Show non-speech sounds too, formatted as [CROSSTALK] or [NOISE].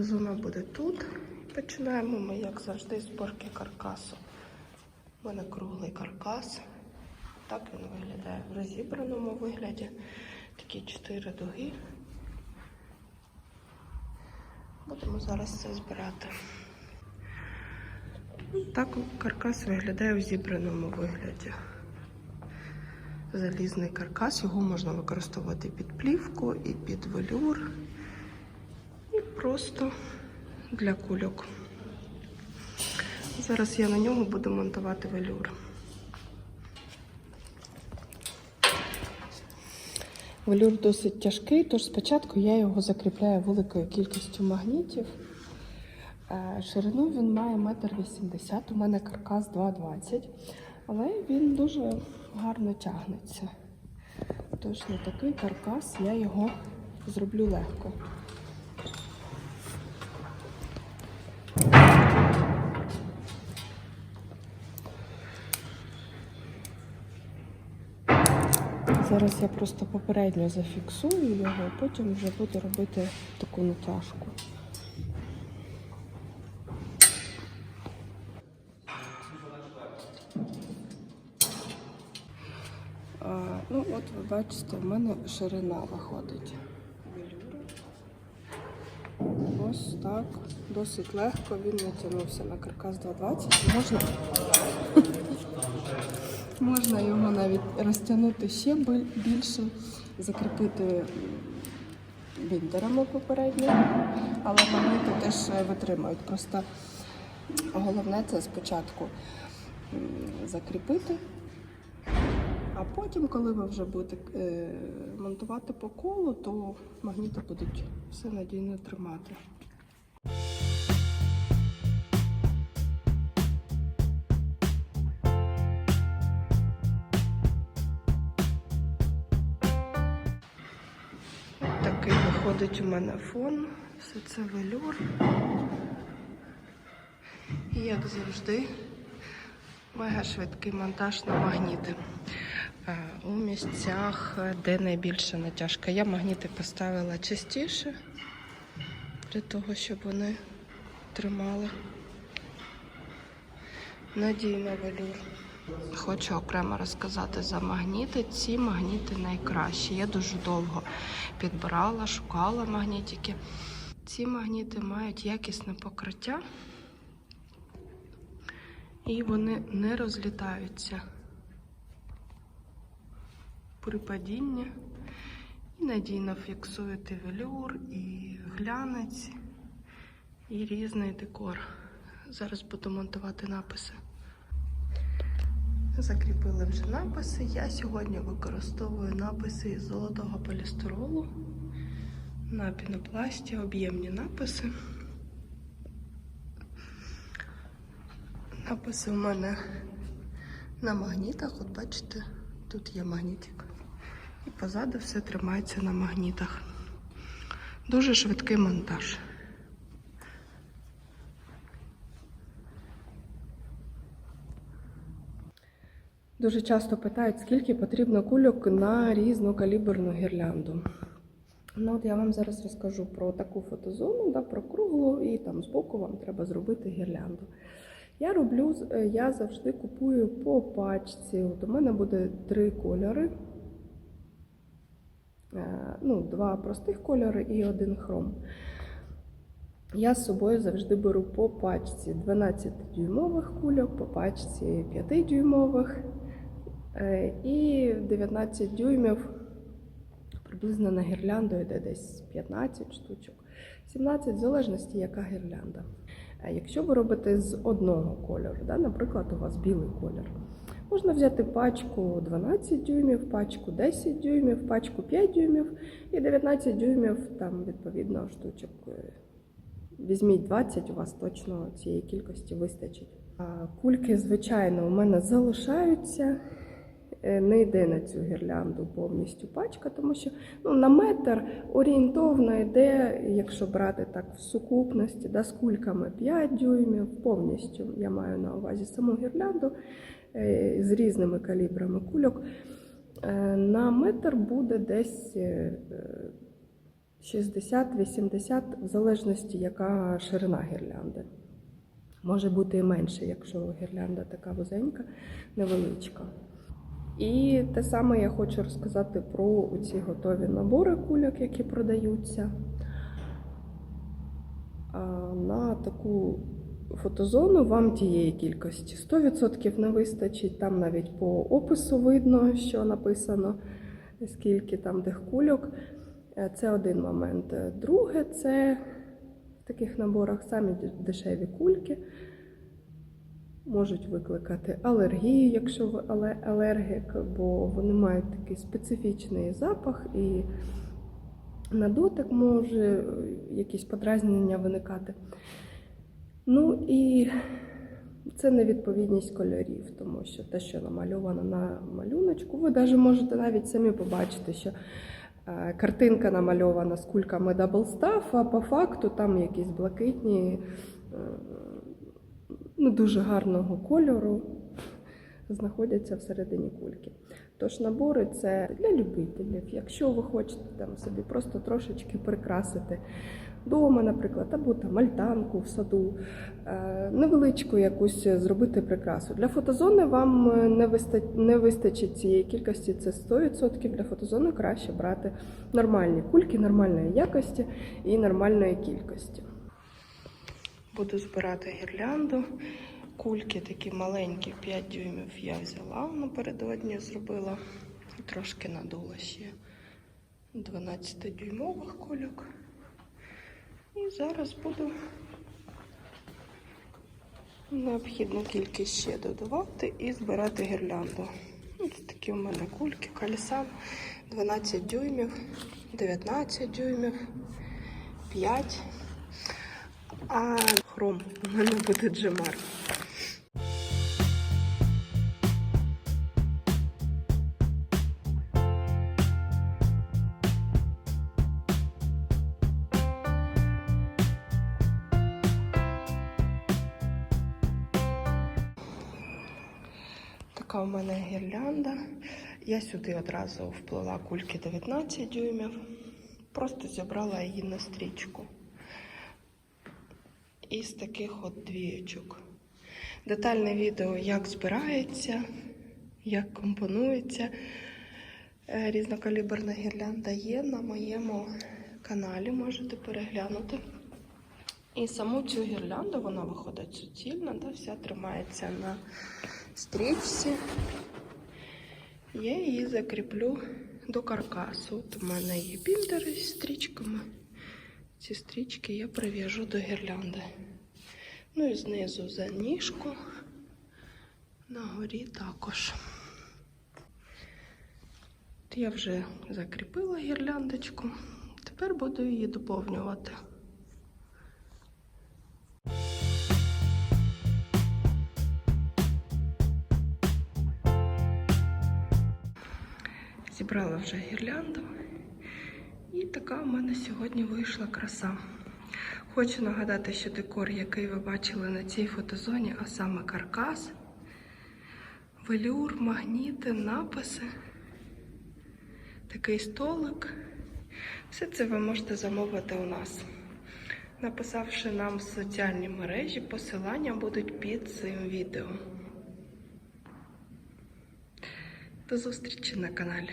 фотозона буде тут. Починаємо ми, як завжди, з зборки каркасу. У мене круглий каркас. Так він виглядає в розібраному вигляді. Такі чотири дуги. Будемо зараз це збирати. Так каркас виглядає в зібраному вигляді. Залізний каркас, його можна використовувати під плівку і під велюр, просто для кульок. Зараз я на нього буду монтувати велюр. Велюр досить тяжкий, тож спочатку я його закріпляю великою кількістю магнітів. Е, Ширину він має 1,80 м, у мене каркас 2,20 але він дуже гарно тягнеться. Тож на такий каркас я його зроблю легко. Зараз я просто попередньо зафіксую його, а потім вже буду робити таку натяжку. Ну, от ви бачите, в мене ширина виходить. Ось так. Досить легко він натягнувся на каркас 220. Можна, можна його навіть розтягнути ще більше, закріпити бінтерами попередньо, але магніти теж витримають. Просто головне це спочатку закріпити. А потім, коли ви вже будете е, монтувати по колу, то магніти будуть все надійно тримати. Виходить у мене фон. Все це велюр. І як завжди, Мега швидкий монтаж на магніти. Е, У місцях, де найбільша натяжка. Я магніти поставила частіше для того, щоб вони тримали надійно велюр. Хочу окремо розказати за магніти. Ці магніти найкращі. Я дуже довго підбирала, шукала магнітики. Ці магніти мають якісне покриття і вони не розлітаються при падінні. І надійно фіксуєте велюр, і глянець, і різний декор. Зараз буду монтувати написи. Закріпили вже написи. Я сьогодні використовую написи із золотого полістиролу на пінопласті, об'ємні написи. Написи у мене на магнітах. От бачите, тут є магнітик. І позаду все тримається на магнітах. Дуже швидкий монтаж. Дуже часто питають, скільки потрібно кульок на різнокаліберну гірлянду. Ну, от я вам зараз розкажу про таку фотозону, да, про круглу, і там збоку вам треба зробити гірлянду. Я роблю, е, я завжди купую по пачці. От у мене буде три кольори. Е, Ну, два простих кольори і один хром. Я з собою завжди беру по пачці 12-дюймових кульок, по пачці 5-дюймових е, і 19 дюймів. Приблизно на гірлянду йде десь 15 штучок, 17, в залежності, яка гірлянда. Якщо ви робите з одного кольору, да, наприклад, у вас білий колір, можна взяти пачку 12 дюймів, пачку 10 дюймів, пачку 5 дюймів і 19 дюймів, там відповідно штучок. е, Візьміть 20, у вас точно цієї кількості вистачить. Кульки, звичайно, у мене залишаються. Е, Не йде на цю гірлянду повністю пачка, тому що ну, на метр орієнтовно йде, якщо брати так в сукупності, да, з кульками 5 дюймів, повністю я маю на увазі саму гірлянду е, з різними калібрами кульок. Е, На метр буде десь е, 60-80, в залежності, яка ширина гірлянди. Може бути і менше, якщо гірлянда така вузенька, невеличка. І те саме я хочу розказати про ці готові набори кульок, які продаються. На таку фотозону вам тієї кількості 100% не вистачить. Там навіть по опису видно, що написано, скільки там тих кульок. Е, Це один момент. Друге, це в таких наборах самі дешеві кульки можуть викликати алергію, якщо ви алергік, бо вони мають такий специфічний запах і на дотик може е, якісь подразнення виникати. Ну і це невідповідність кольорів, тому що те, що намальовано на малюночку, ви навіть можете навіть самі побачити, що е, картинка намальована з кульками Staff, а по факту там якісь блакитні, е, ну, дуже гарного кольору [LAUGHS] знаходяться всередині кульки. Тож набори це для любителів. Якщо ви хочете там собі просто трошечки прикрасити вдома, наприклад, або там альтанку в саду, е, невеличку якусь зробити прикрасу. Для фотозони вам не вистачить, не вистачить цієї кількості, це 100%. Для фотозони краще брати нормальні кульки, нормальної якості і нормальної кількості. Буду збирати гірлянду. Кульки такі маленькі, 5 дюймів я взяла напередодні, зробила. Трошки надула ще 12-дюймових кульок. І зараз буду необхідну кількість ще додавати і збирати гірлянду. Ось такі у мене кульки, кальсан 12 дюймів, 19 дюймів, 5. А хром у мене буде джемар. Така у мене гірлянда. Я сюди одразу вплила кульки 19 дюймів. Просто зібрала її на стрічку. Із таких от двієчок. Детальне відео, як збирається, як компонується е, різнокаліберна гірлянда є на моєму каналі, можете переглянути. І саму цю гірлянду вона виходить суцільна, да, вся тримається на стрічці. Я її закріплю до каркасу. От у мене є біндери з стрічками. Ці стрічки я прив'яжу до гірлянди. Ну і знизу за ніжку, на горі також. Я вже закріпила гірляндочку. Тепер буду її доповнювати. Зібрала вже гірлянду. І така у мене сьогодні вийшла краса. Хочу нагадати, що декор, який ви бачили на цій фотозоні, а саме каркас, велюр, магніти, написи, такий столик. Все це ви можете замовити у нас. Написавши нам в соціальні мережі, посилання будуть під цим відео. До зустрічі на каналі.